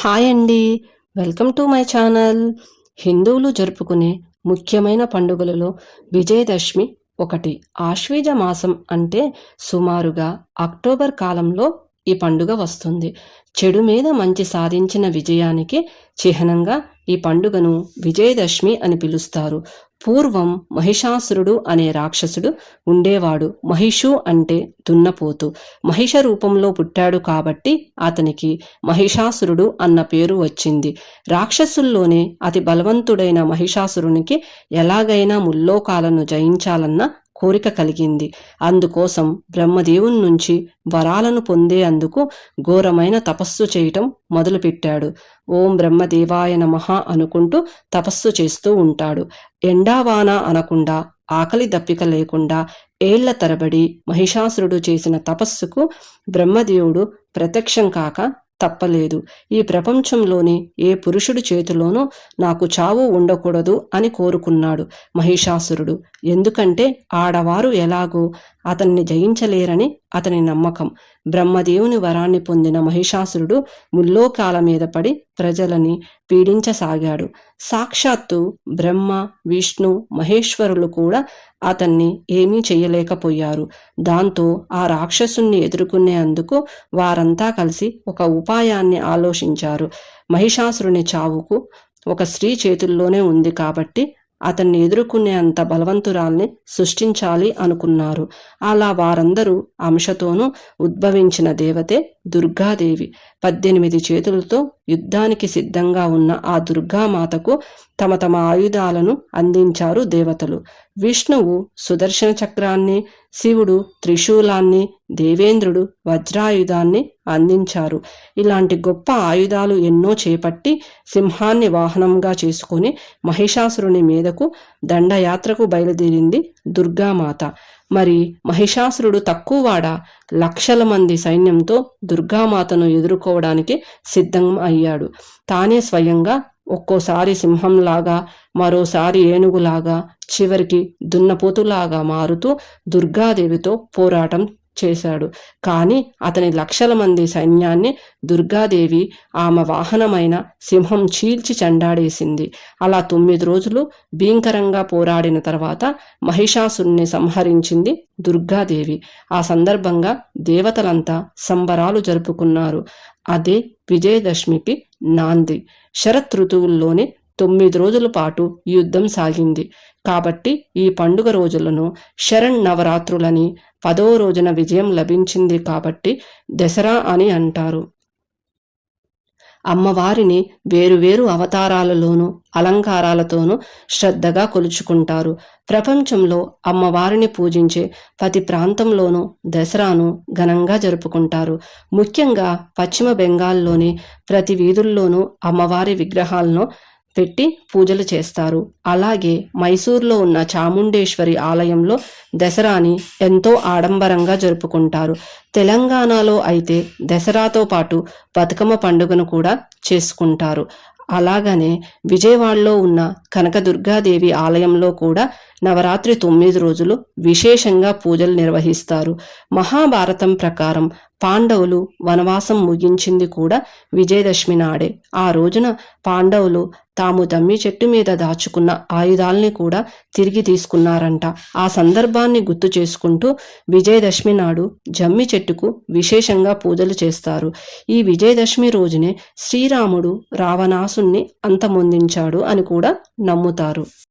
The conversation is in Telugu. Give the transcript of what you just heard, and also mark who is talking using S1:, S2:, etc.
S1: హాయ్ అండి. Welcome to my channel. హిందువులు జరుపుకునే ముఖ్యమైన పండుగలలో విజయదశమి ఒకటి. ఆశ్వీజ మాసం అంటే సుమారుగా అక్టోబర్ కాలంలో ఈ పండుగ వస్తుంది. చెడు మీద మంచి సాధించిన విజయానికి చిహ్నంగా ఈ పండుగను విజయదశమి అని పిలుస్తారు. పూర్వం మహిషాసురుడు అనే రాక్షసుడు ఉండేవాడు. మహిషు అంటే దున్నపోతు. మహిష రూపంలో పుట్టాడు కాబట్టి అతనికి మహిషాసురుడు అన్న పేరు వచ్చింది. రాక్షసుల్లోనే అతి బలవంతుడైన మహిషాసురునికి ఎలాగైనా ముల్లోకాలను జయించాలన్న కోరిక కలిగింది. అందుకోసం బ్రహ్మదేవుని నుంచి వరాలను పొందే అందుకు ఘోరమైన తపస్సు చేయటం మొదలుపెట్టాడు. ఓం బ్రహ్మదేవాయ నమ అనుకుంటూ తపస్సు చేస్తూ ఉంటాడు. ఎండావాన అనకుండా ఆకలి దప్పిక లేకుండా ఏళ్ళ తరబడి మహిషాసురుడు చేసిన తపస్సుకు బ్రహ్మదేవుడు ప్రత్యక్షం కాక తప్పలేదు. ఈ ప్రపంచంలోని ఏ పురుషుడి చేతిలోనూ నాకు చావు ఉండకూడదు అని కోరుకున్నాడు మహిషాసురుడు. ఎందుకంటే ఆడవారు ఎలాగో అతన్ని జయించలేరని అతని నమ్మకం. బ్రహ్మదేవుని వరాన్ని పొందిన మహిషాసురుడు ముల్లోకాల మీద పడి ప్రజలని పీడించసాగాడు. సాక్షాత్తు బ్రహ్మ విష్ణు మహేశ్వరులు కూడా అతన్ని ఏమీ చేయలేకపోయారు. దాంతో ఆ రాక్షసుణ్ణి ఎదుర్కొనేందుకు వారంతా కలిసి ఒక ఉపాయాన్ని ఆలోచించారు. మహిషాసురుని చావుకు ఒక స్త్రీ చేతుల్లోనే ఉంది కాబట్టి అతన్ని ఎదుర్కొనే అంత బలవంతురాల్ని సృష్టించాలి అనుకున్నారు. అలా వారందరూ అంశతోనూ ఉద్భవించిన దేవతే దుర్గాదేవి పద్దెనిమిది చేతులతో యుద్ధానికి సిద్ధంగా ఉన్న ఆ దుర్గామాతకు తమ తమ ఆయుధాలను అందించారు దేవతలు. విష్ణువు సుదర్శన చక్రాన్ని శివుడు త్రిశూలాన్ని దేవేంద్రుడు వజ్రాయుధాన్ని అందించారు. ఇలాంటి గొప్ప ఆయుధాలు ఎన్నో చేపట్టి సింహాన్ని వాహనంగా చేసుకుని మహిషాసురుని మీదకు దండయాత్రకు బయలుదేరింది దుర్గామాత. మరి మహిషాసురుడు తక్కువవాడ లక్షల మంది సైన్యంతో దుర్గామాతను ఎదుర్కోవడానికి సిద్ధం అయ్యాడు. తానే స్వయంగా ఒక్కోసారి సింహంలాగా మరోసారి ఏనుగులాగా చివరికి దున్నపోతులాగా మారుతూ దుర్గాదేవితో పోరాటం చేశాడు. కానీ అతని లక్షల మంది సైన్యాన్ని దుర్గాదేవి ఆమె వాహనమైన సింహం చీల్చి చెండాడేసింది. అలా తొమ్మిది రోజులు భీంకరంగా పోరాడిన తర్వాత మహిషాసుని సంహరించింది దుర్గాదేవి. ఆ సందర్భంగా దేవతలంతా సంబరాలు జరుపుకున్నారు. అదే విజయదశమికి నాంది. శరత్ ఋతువుల్లోనే తొమ్మిది రోజుల పాటు యుద్ధం సాగింది. కాబట్టి ఈ పండుగ రోజులను శరణ్ నవరాత్రులని పదో రోజున విజయం లభించింది కాబట్టి దసరా అని అంటారు. అమ్మవారిని వేరువేరు అవతారాలలోనూ అలంకారాలతోనూ శ్రద్ధగా కొలుచుకుంటారు. ప్రపంచంలో అమ్మవారిని పూజించే ప్రతి ప్రాంతంలోనూ దసరాను ఘనంగా జరుపుకుంటారు. ముఖ్యంగా పశ్చిమ బెంగాల్లోని ప్రతి వీధుల్లోనూ అమ్మవారి విగ్రహాలను పెట్టి పూజలు చేస్తారు. అలాగే మైసూర్లో ఉన్న చాముండేశ్వరి ఆలయంలో దసరాని ఎంతో ఆడంబరంగా జరుపుకుంటారు. తెలంగాణలో అయితే దసరాతో పాటు బతుకమ్మ పండుగను కూడా చేసుకుంటారు. అలాగనే విజయవాడలో ఉన్న కనకదుర్గాదేవి ఆలయంలో కూడా నవరాత్రి తొమ్మిది రోజులు విశేషంగా పూజలు నిర్వహిస్తారు. మహాభారతం ప్రకారం పాండవులు వనవాసం ముగించింది కూడా విజయదశమి నాడే. ఆ రోజున పాండవులు తాము దమ్మి చెట్టు మీద దాచుకున్న ఆయుధాల్ని కూడా తిరిగి తీసుకున్నారంట. ఆ సందర్భాన్ని గుర్తు చేసుకుంటూ విజయదశమి నాడు జమ్మి చెట్టుకు విశేషంగా పూజలు చేస్తారు. ఈ విజయదశమి రోజునే శ్రీరాముడు రావణాసుణ్ణి అంతమొందించాడు అని కూడా నమ్ముతారు.